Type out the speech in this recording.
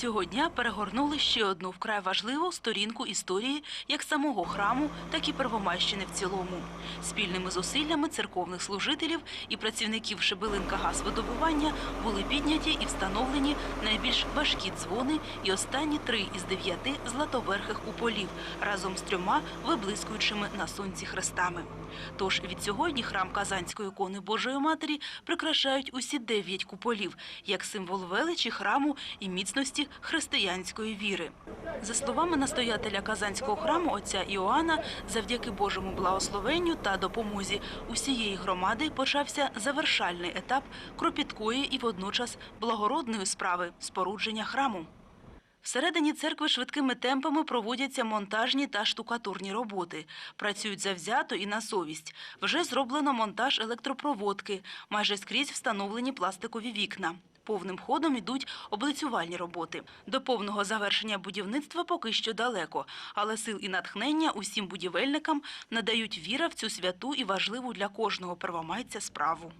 Цього дня перегорнули ще одну вкрай важливу сторінку історії як самого храму, так і Первомайщини в цілому. Спільними зусиллями церковних служителів і працівників Шебелинка газвидобування були підняті і встановлені найбільш важкі дзвони і останні три із дев'яти златоверхих куполів разом з трьома виблискуючими на сонці хрестами. Тож від сьогодні храм Казанської ікони Божої Матері прикрашають усі дев'ять куполів як символ величі храму і міцності християнської віри. За словами настоятеля Казанського храму отця Іоанна, завдяки Божому благословенню та допомозі усієї громади почався завершальний етап кропіткої і водночас благородної справи спорудження храму. Всередині церкви швидкими темпами проводяться монтажні та штукатурні роботи. Працюють завзято і на совість. Вже зроблено монтаж електропроводки, майже скрізь встановлені пластикові вікна. Повним ходом ідуть облицювальні роботи. До повного завершення будівництва поки що далеко, але сил і натхнення усім будівельникам надають віра в цю святу і важливу для кожного первомайця справу.